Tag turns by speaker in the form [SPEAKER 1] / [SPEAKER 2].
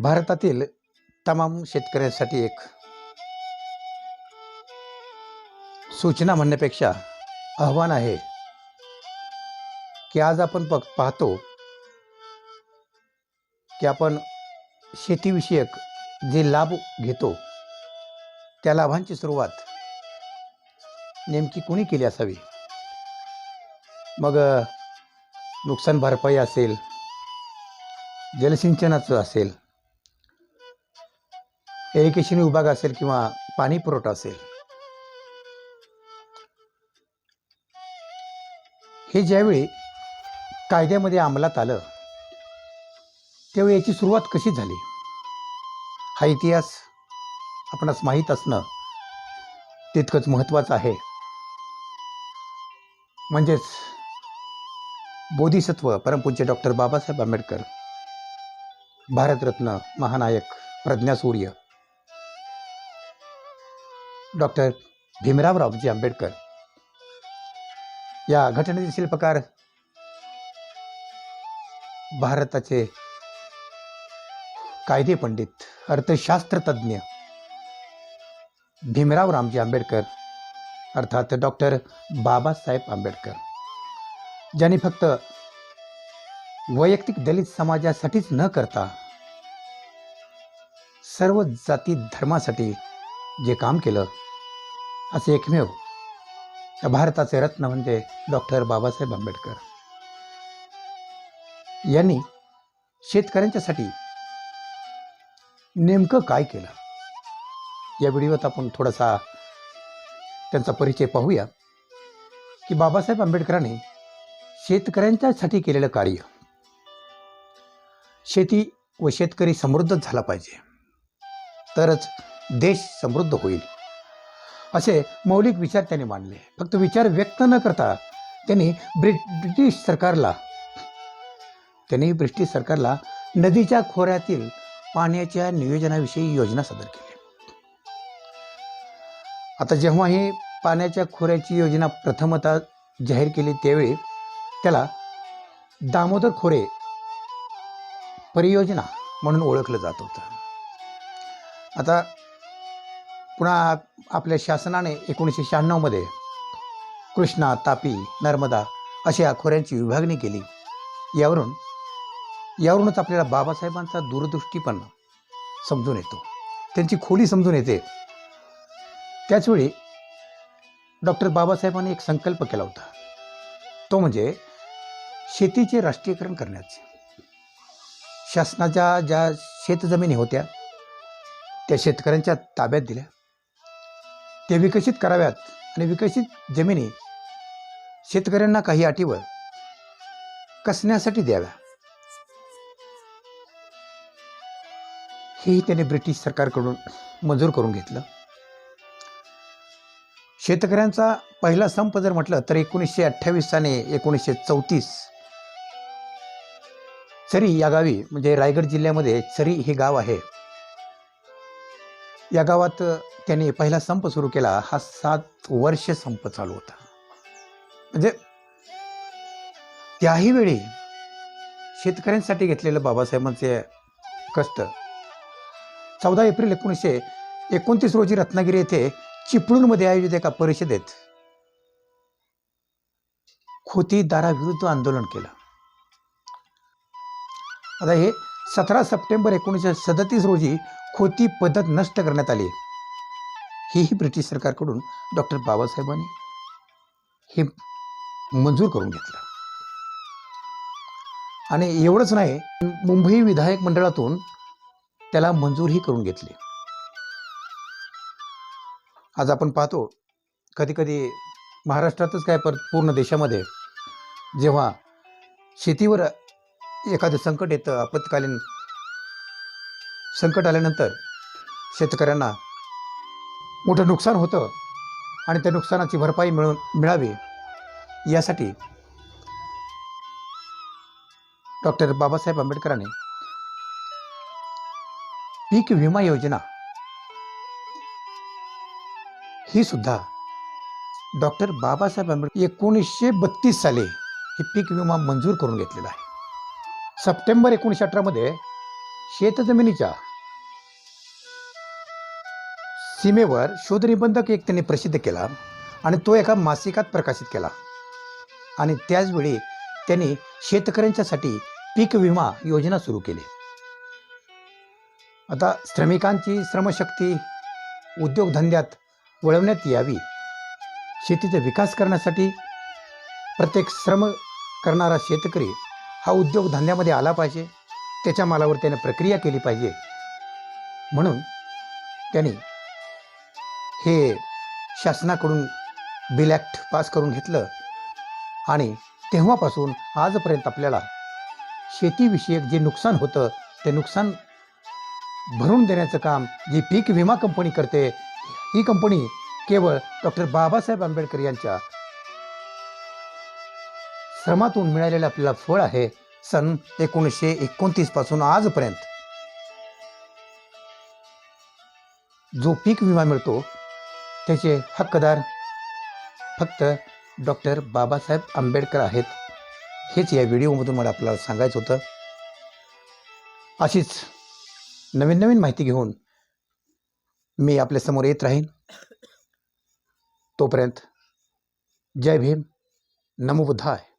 [SPEAKER 1] भारतातील तमाम शेतकऱ्यांसाठी एक सूचना म्हणण्यापेक्षा आव्हान आहे की आज आपण प पाहतो की आपण शेतीविषयक जे लाभ घेतो त्या लाभांची सुरुवात नेमकी कोणी केली असावी? मग नुकसान भरपाई असेल जलसिंचनाचं असेल इरिगेशन विभाग असेल किंवा पाणी पुरवठा असेल. हे ज्यावेळी कायद्यामध्ये अंमलात आलं त्यावेळी याची सुरुवात कशी झाली? हा इतिहास आपणास माहीत असणं तितकंच महत्त्वाचं आहे. म्हणजेच बोधिसत्व परमपूज्य डॉक्टर बाबासाहेब आंबेडकर भारतरत्न महानायक प्रज्ञासूर्य डॉक्टर भीमराव रावजी आंबेडकर. या घटनेचे शिल्पकार भारताचे कायदे पंडित अर्थशास्त्रतज्ज्ञ भीमराव रामजी आंबेडकर अर्थात डॉक्टर बाबासाहेब आंबेडकर. ज्यांनी फक्त वैयक्तिक दलित समाजासाठीच न करता सर्व जाती धर्मासाठी जे काम केलं असे एकमेव या भारताचे रत्न म्हणजे डॉक्टर बाबासाहेब आंबेडकर. यांनी शेतकऱ्यांच्यासाठी नेमकं काय केलं? या व्हिडिओत आपण थोडासा त्यांचा परिचय पाहूया की बाबासाहेब आंबेडकरांनी शेतकऱ्यांच्यासाठी केलेलं कार्य शेती व शेतकरी समृद्ध झाला पाहिजे. तरच देश समृद्ध होईल. असे मौलिक विचार त्यांनी मांडले. फक्त विचार व्यक्त न करता त्यांनी ब्रिटिश सरकारला त्यांनी ब्रिटिश सरकारला नदीच्या खोऱ्यातील पाण्याच्या नियोजनाविषयी योजना सादर केली. आता जेव्हा ही पाण्याच्या खोऱ्याची योजना प्रथमतः जाहीर केली त्यावेळी त्याला दामोदर खोरे परियोजना म्हणून ओळखलं जात होतं. आता पुन्हा आपल्या शासनाने एकोणीसशे शहाण्णवमध्ये कृष्णा तापी नर्मदा अशा खोऱ्यांची विभागणी केली. यावरून यावरूनच आपल्याला बाबासाहेबांचा दूरदृष्टीपण समजून येतो. त्यांची खोली समजून येते. त्याचवेळी डॉक्टर बाबासाहेबांनी एक संकल्प केला होता. तो म्हणजे शेतीचे राष्ट्रीयकरण करण्याचे. शासनाच्या ज्या शेतजमिनी होत्या त्या शेतकऱ्यांच्या ताब्यात दिल्या. ते विकसित कराव्यात आणि विकसित जमिनी शेतकऱ्यांना काही अटीवर कसण्यासाठी द्याव्या. हेही त्याने ब्रिटिश सरकारकडून मंजूर करून घेतलं. शेतकऱ्यांचा पहिला संप जर म्हटलं तर एकोणीसशे अठ्ठावीस साने एकोणीसशे चौतीस चरी या गावी म्हणजे रायगड जिल्ह्यामध्ये चरी हे गाव आहे. या गावात त्यांनी पहिला संप सुरू केला. हा सात वर्ष संप चालू होता. म्हणजे त्याही वेळी शेतकऱ्यांसाठी घेतलेलं बाबासाहेबांचे कष्ट. चौदा एप्रिल एकोणीसशे एकोणतीस रोजी रत्नागिरी येथे चिपळूणमध्ये आयोजित एका परिषदेत खोतीदाराविरुद्ध आंदोलन केलं. आता हे सतरा सप्टेंबर एकोणीसशे सदतीस रोजी खोती पद्धत नष्ट करण्यात आली. हेही ब्रिटिश सरकारकडून डॉक्टर बाबासाहेबांनी हे मंजूर करून घेतलं. आणि एवढंच नाही मुंबई विधायक मंडळातून त्याला मंजूरही करून घेतली. आज आपण पाहतो कधी कधी महाराष्ट्रातच काय पर पूर्ण देशामध्ये जेव्हा शेतीवर एखादं संकट येतं आपत्कालीन संकट आल्यानंतर शेतकऱ्यांना मोठं नुकसान होतं आणि त्या नुकसानाची भरपाई मिळून मिळावी यासाठी डॉक्टर बाबासाहेब आंबेडकरांनी पीक विमा योजना ही सुद्धा डॉक्टर बाबासाहेब आंबेडकर एकोणीसशे बत्तीस साली ही पीक विमा मंजूर करून घेतलेला आहे. सप्टेंबर एकोणीसशे अठरामध्ये शेतजमिनीच्या सीमेवर शोधनिबंधक एक त्यांनी प्रसिद्ध केला आणि तो एका मासिकात प्रकाशित केला. आणि त्याचवेळी त्यांनी शेतकऱ्यांच्यासाठी पीक विमा योजना सुरू केली. आता श्रमिकांची श्रमशक्ती उद्योगधंद्यात वळवण्यात यावी शेतीचा विकास करण्यासाठी प्रत्येक श्रम करणारा शेतकरी हा उद्योग धंद्यामध्ये आला पाहिजे. त्याच्या मालावर त्याने प्रक्रिया केली पाहिजे. म्हणून त्यांनी हे शासनाकडून बिल ॲक्ट पास करून घेतलं. आणि तेव्हापासून आजपर्यंत आपल्याला शेतीविषयक जे नुकसान होतं ते नुकसान भरून देण्याचं काम जी पीक विमा कंपनी करते ही कंपनी केवळ डॉक्टर बाबासाहेब आंबेडकर यांच्या श्रमातून मिळालेलं आपल्याला फळ आहे सन एकोणीसशे एकोणतीसपासून आजपर्यंत. जो पीक विमा मिळतो त्याचे हक्कदार फक्त डॉक्टर बाबासाहेब आंबेडकर आहेत. हेच या व्हिडिओमधून मला आपल्याला सांगायचं होतं. अशीच नवीन नवीन माहिती घेऊन मी आपल्यासमोर येत राहीन. तोपर्यंत जय भीम. नमो बुद्धाय.